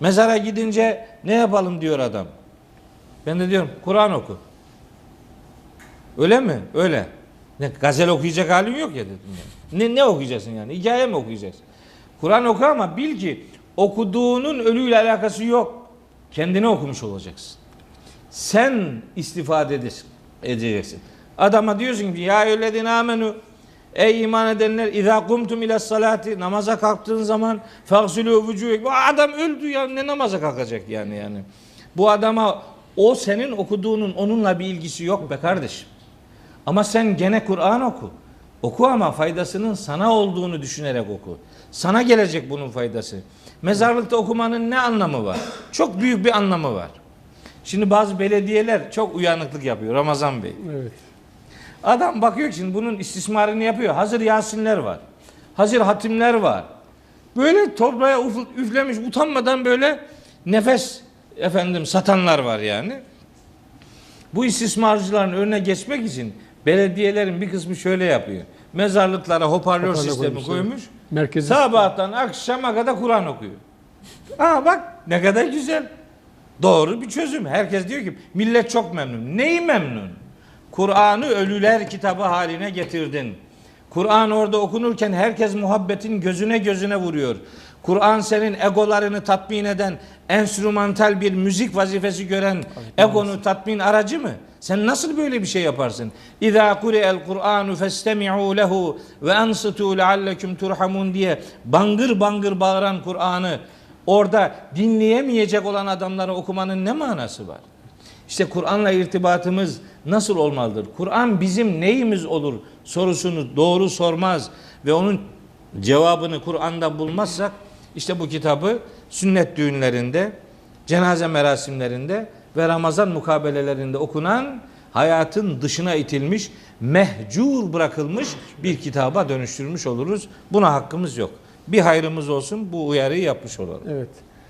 Mezara gidince ne yapalım diyor adam. Ben de diyorum Kur'an oku. Öyle mi? Öyle. Ne, gazel okuyacak halin yok ya dedim yani. Ne, ne okuyacaksın yani? Hikaye mi okuyacaksın? Kur'an oku ama bil ki okuduğunun ölüyle alakası yok. Kendini okumuş olacaksın. Sen istifade edeceksin. Adama diyorsun ki ya eyyühellezine amenu Ey iman edenler izâ kumtum ile salati namaza kalktığın zaman fagsilû vücûhek bu adam öldü ya ne namaza kalkacak yani yani. Bu adama o senin okuduğunun onunla bir ilgisi yok be kardeşim. Ama sen gene Kur'an oku. Oku ama faydasının sana olduğunu düşünerek oku. Sana gelecek bunun faydası. Mezarlıkta okumanın ne anlamı var? Çok büyük bir anlamı var. Şimdi bazı belediyeler çok uyanıklık yapıyor Ramazan Bey. Evet. Adam bakıyor şimdi bunun istismarını yapıyor. Hazır Yasinler var. Hazır hatimler var. Böyle toprağa üflemiş utanmadan böyle nefes efendim satanlar var yani. Bu istismarcıların önüne geçmek için belediyelerin bir kısmı şöyle yapıyor. Mezarlıklara hoparlör Hoparlör sistemi koymuş, koymuş. Merkezi Sabahtan akşama kadar Kur'an okuyor. Aa bak ne kadar güzel. Doğru bir çözüm. Herkes diyor ki millet çok memnun. Neyi memnun? Kur'an'ı ölüler kitabı haline getirdin. Kur'an orada okunurken herkes muhabbetin gözüne gözüne vuruyor. Kur'an senin egolarını tatmin eden, enstrümantal bir müzik vazifesi gören egonu tatmin aracı mı? Sen nasıl böyle bir şey yaparsın? İza kuri'el Kur'anu festemi'u lehu ve ansitu leallekum turhamun diye bangır bangır bağıran Kur'an'ı orada dinleyemeyecek olan adamları okumanın ne manası var? İşte Kur'an'la irtibatımız nasıl olmalıdır? Kur'an bizim neyimiz olur sorusunu doğru sormaz ve onun cevabını Kur'an'da bulmazsak işte bu kitabı sünnet düğünlerinde, cenaze merasimlerinde ve Ramazan mukabelelerinde okunan hayatın dışına itilmiş, mehcur bırakılmış bir kitaba dönüştürmüş oluruz. Buna hakkımız yok. Bir hayrımız olsun bu uyarıyı yapmış olalım. Evet.